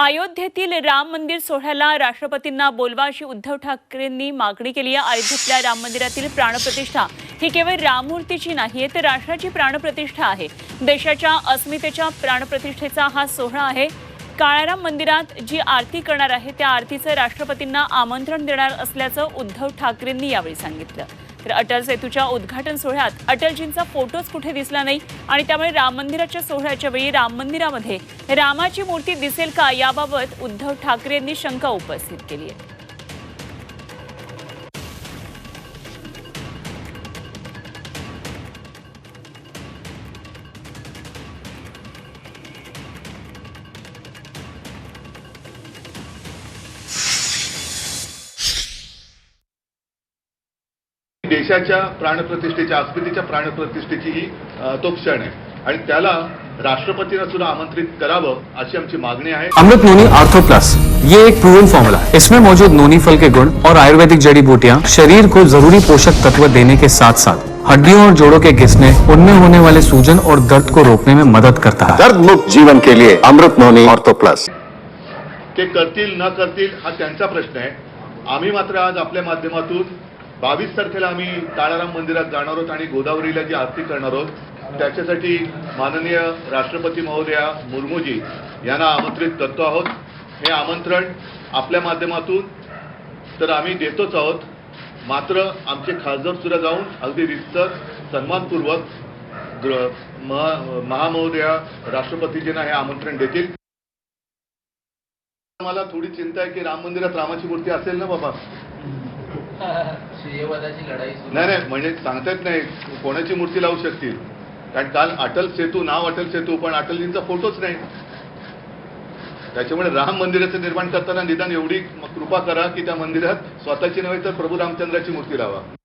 अयोध्येतील राम मंदिर सोहळ्याला राष्ट्रपतींना बोलवा अशी उद्धव ठाकरेंनी मागणी केली. आहे अयोध्येतल्या राम मंदिरातील प्राणप्रतिष्ठा ही केवळ राममूर्तीची नाही तर राष्ट्राची प्राणप्रतिष्ठा आहे. देशाच्या अस्मितेच्या प्राणप्रतिष्ठेचा हा सोहळा आहे. काळाराम मंदिरात जी आरती करणार आहे त्या आरतीचं राष्ट्रपतींना आमंत्रण देणार असल्याचं उद्धव ठाकरेंनी यावेळी सांगितलं. तर अटल सेतूच्या उद्घाटन सोहळ्यात अटलजींचा फोटोच कुठे दिसला नाही आणि त्यामुळे राम मंदिराच्या सोहळ्याच्या वेळी राम मंदिरामध्ये रामाची मूर्ती दिसेल का याबाबत उद्धव ठाकरे यांनी शंका उपस्थित केली आहे. देशाच्या प्राणप्रतिष्ठेच्या अस्मितेच्या प्राणप्रतिष्ठेची ही तो क्षण आहे. आणि त्याला राष्ट्रपतींना सुद्धा आमंत्रित करावं अशी आमची मागणी आहे. अमृत नोनी आर्थो प्लस ये एक प्रूवन फॉर्मूला है। इसमें मौजूद नोनी फल के गुण और आयुर्वेदिक जड़ी बूटियाँ शरीर को जरूरी पोषक तत्व देने के साथ साथ हड्डियों और जोड़ों के घिसने उनमें होने वाले सूजन और दर्द को रोकने में मदद करता है। दर्द मुक्त जीवन के लिए अमृत नोनी ऑर्थो प्लस ते करतील न करतील हा त्यांचा प्रश्न आहे. आम्ही मात्र आज आपल्या माध्यमातून बावीस तारखेला आम्ही काळाराम मंदिरात जाणार आहोत आणि गोदावरीला जी आरती करणार आहोत त्याच्यासाठी माननीय राष्ट्रपती महोदया मुर्मूजी यांना आमंत्रित करतो आहोत. हे आमंत्रण आपल्या माध्यमातून तर आम्ही देतोच आहोत. मात्र आमचे खासदार सुद्धा जाऊन अगदी रितसर सन्मानपूर्वक ग्र- महा- महामहोदया राष्ट्रपतीजींना हे आमंत्रण देतील. मला थोडी चिंता आहे की राम मंदिरात रामाची मूर्ती असेल ना बाबा? लढाई नाही नाही म्हणजे सांगता येत नाही कोणाची मूर्ती लावू शकतील? कारण काल अटल सेतू नाव अटल सेतू पण अटलजींचा फोटोच नाही. त्याच्यामुळे राम मंदिराचं निर्माण करताना निदान एवढी कृपा करा की त्या मंदिरात स्वतःची नव्हे तर प्रभू रामचंद्राची मूर्ती लावा.